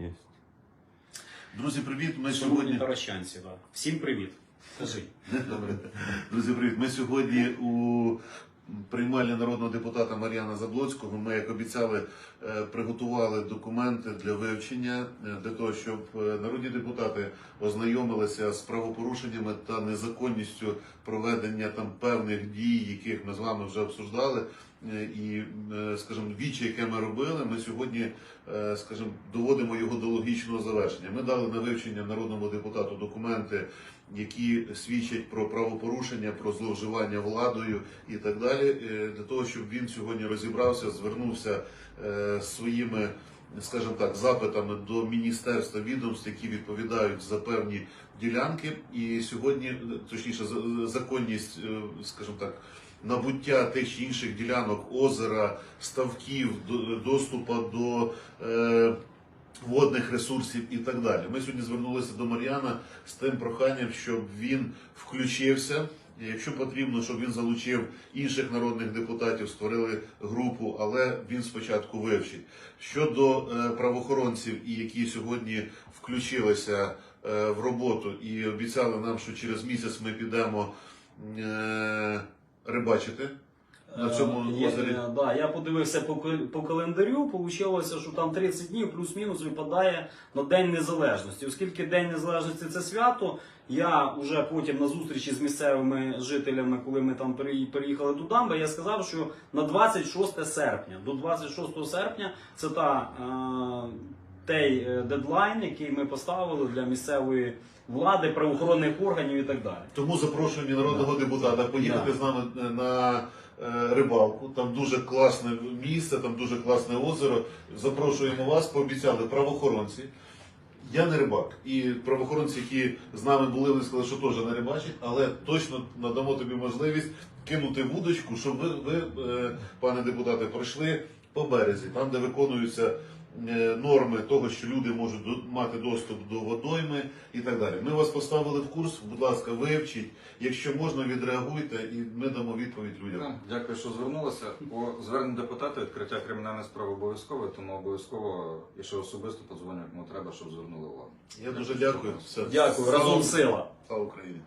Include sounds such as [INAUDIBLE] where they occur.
Є. Друзі, привіт. Ми Сьогодні сьогодні. Таращанці, да. Всім привіт. Скажи. Добре. [LAUGHS] Друзі, привіт. Ми сьогодні у приймальні народного депутата Мар'яна Заблоцького. Ми, як обіцяли, е, приготували документи для вивчення е, для того, щоб е, народні депутати ознайомилися з правопорушеннями та незаконністю проведення там певних дій, яких ми з вами вже обсуждали. І, скажімо, вічі, яке ми робили, ми сьогодні, скажімо, доводимо його до логічного завершення. Ми дали на вивчення народному депутату документи, які свідчать про правопорушення, про зловживання владою і так далі, е, для того, щоб він сьогодні розібрався, звернувся е, своїми, скажімо так, запитами до міністерства відомств, які відповідають за певні ділянки. І сьогодні, точніше, за- законність, е, скажімо так. Набуття тих чи інших ділянок озера, ставків, до- доступу до водних ресурсів і так далі. Ми сьогодні звернулися до Мар'яна з тим проханням, щоб він включився. Якщо потрібно, щоб він залучив інших народних депутатів, створили групу, але він спочатку вивчить. Щодо е, правоохоронців, які сьогодні включилися е, в роботу і обіцяли нам, що через місяць ми підемо е, рибачити на цьому Е, є, озері. е, Да, я подивився по, кал- по календарю, Получилося, що там 30 днів плюс-мінус випадає на День Незалежності. Оскільки День Незалежності це свято, я вже потім на зустрічі з місцевими жителями, коли ми там переї- переїхали до Дамби, я сказав, що на 26 серпня, до 26 серпня це та, е, той е, дедлайн, який ми поставили для місцевої влади, правоохоронних органів і так далі. Тому запрошуємо народного депутата поїхати з нами е, на е, рибалку. Там дуже класне місце, там дуже класне озеро. Запрошуємо вас, пообіцяли правоохоронці. Я не рибак, і правоохоронці, які з нами були, вони сказали, що теж не рибачать, але точно надамо тобі можливість кинути вудочку, щоб ви, ви пане депутате, пройшли по березі, там, де виконуються е, норми того, що люди можуть до- мати доступ до водойми і так далі. Ми вас поставили в курс, будь ласка, вивчіть. Якщо можна, відреагуйте, і ми дамо відповідь людям. Ну, Дякую, що звернулися. По зверненню депутата відкриття кримінальної справи обов'язкове, тому обов'язково, якщо особисто подзвоню, кому треба, щоб звернули увагу. Я дуже дякую. Все. Дякую, разом сила. Слава Україні.